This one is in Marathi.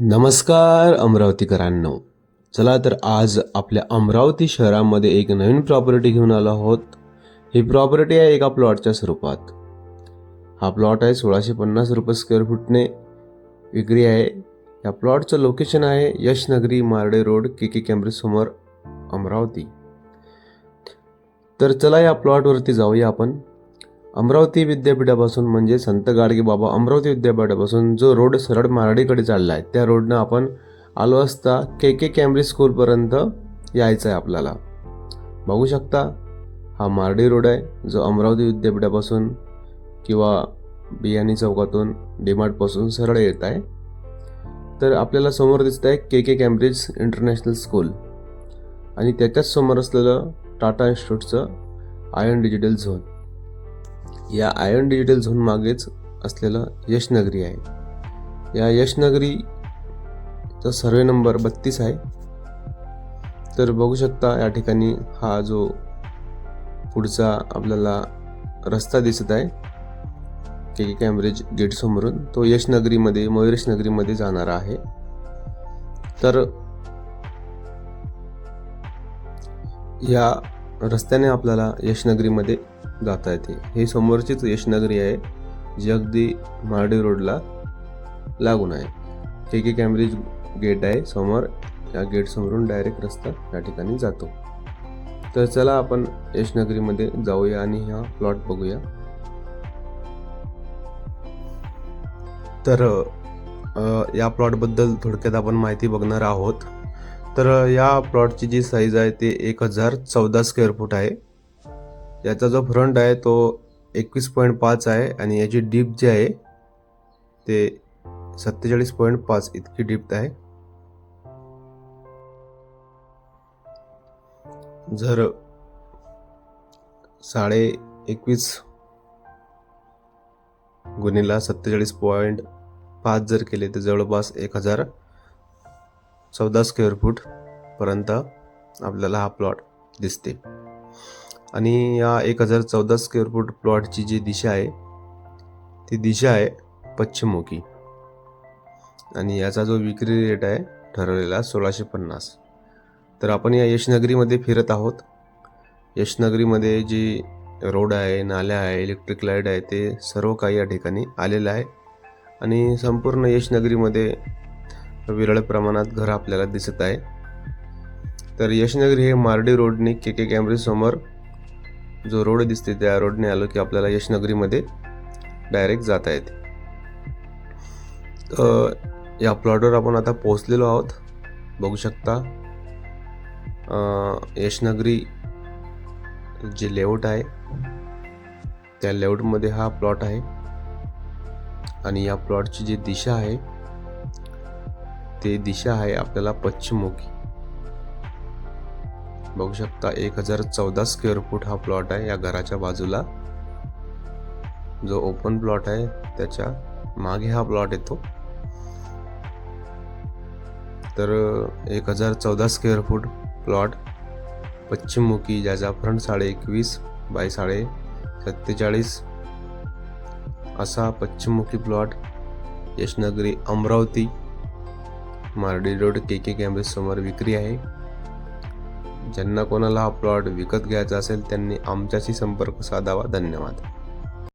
नमस्कार अमरावतीकरांनो. चला तर आज आपल्या अमरावती शहरामध्ये एक नवीन प्रॉपर्टी घेऊन आलो आहोत. ही प्रॉपर्टी आहे एका प्लॉटच्या स्वरूपात. हा प्लॉट आहे सोळाशे पन्नास रुपये स्क्वेअर फूटने विक्री आहे. या प्लॉटचं लोकेशन आहे यशनगरी मार्डे रोड के के कॅम्ब्रिज समोर अमरावती. तर चला या प्लॉटवरती जाऊया आपण. अमरावती विद्यापीठापासून म्हणजे संत गाडगे बाबा अमरावती विद्यापीठापासून जो रोड सरळ मारडीकडे चालला आहे त्या रोडनं आपण आलो असता के के कॅम्ब्रिज स्कूलपर्यंत यायचं आहे आपल्याला. बघू शकता हा मारडी रोड आहे जो अमरावती विद्यापीठापासून किंवा बियाणी चौकातून डीमार्टपासून सरळ येत आहे तर आपल्याला समोर दिसत आहे K K Cambridge International School. आणि त्याच्याच समोर असलेलं टाटा इन्स्टिट्यूटचं आयन डिजिटल झोन. या आयन डिजिटल झोन मागेच असलेलं यशनगरी आहे. या यशनगरीचा सर्वे नंबर बत्तीस आहे. तर बघू शकता या ठिकाणी हा जो पुढचा आपल्याला रस्ता दिसत आहे के के कॅम्ब्रिज गेट समोरून तो यशनगरीमध्ये मयुरेश नगरीमध्ये जाणारा आहे. तर या रस्त्याने आपल्याला यशनगरीमध्ये जाता येते हे समोरचीच यशनगरी आहे जी अगदी मार्डी रोडला लागून आहे. के के कॅम्ब्रिज गेट आहे समोर या गेट समोरून डायरेक्ट रस्ता या ठिकाणी जातो. तर चला आपण यशनगरीमध्ये जाऊया आणि हा प्लॉट बघूया. तर या प्लॉटबद्दल थोडक्यात आपण माहिती बघणार आहोत. तर या प्लॉटची जी साईज आहे ते एक हजार चौदा स्क्वेअर फूट आहे. याचा जो फ्रंट आहे तो एकवीस पॉईंट पाच आहे आणि याची डीप जी आहे ते सत्तेचाळीस पॉईंट पाच इतकी डीप आहे. जर साडे एकवीस गुन्हेला सत्तेचाळीस पॉईंट पाच जर केले तर जवळपास एक हजार चौदा स्क्वेअर फूट पर्यंत आपल्याला हा प्लॉट दिसते. आणि या एक हजार चौदा स्क्वेअर फूट प्लॉटची जी दिशा आहे ती दिशा आहे पश्चिममुखी. आणि याचा जो विक्री रेट आहे ठरवलेला सोळाशे पन्नास. तर आपण या यशनगरीमध्ये फिरत आहोत. यशनगरीमध्ये जी रोड आहे नाल्या आहे इलेक्ट्रिक लाइट आहे ते सर्व काही या ठिकाणी आलेलं आहे. आणि संपूर्ण यशनगरीमध्ये विरळ प्रमाणात घर आपल्याला दिसत आहे. तर यशनगरी हे मार्डी रोडने के के कॅमरेसमोर समोर जो रोड दिसते त्या रोडने आलो की आपल्याला यशनगरीमध्ये डायरेक्ट जाता येते. या प्लॉटवर आपण आता पोहोचलेलो आहोत. बघू शकता यशनगरी जे लेआउट आहे त्या लेआउटमध्ये हा प्लॉट आहे. आणि या प्लॉटची जी दिशा आहे ते दिशा आहे आपल्याला पश्चिममुखी. बघू शकता एक हजार चौदा स्क्वेअर फूट हा प्लॉट आहे या घराच्या बाजूला. जो ओपन प्लॉट आहे त्याच्यामागे हा प्लॉट येतो. तर एक हजार चौदा स्क्वेअर फूट प्लॉट पश्चिममुखी ज्याचा फ्रंट साडे एकवीस बाय साडे सत्तेचाळीस. असा पश्चिममुखी plot Yashnagari Amravati Mardi road K K Cambridge समोर विक्री आहे. ज्यांना कोणाला हा प्लॉट विकत घ्यायचा असेल त्यांनी आमच्याशी संपर्क साधावा. धन्यवाद.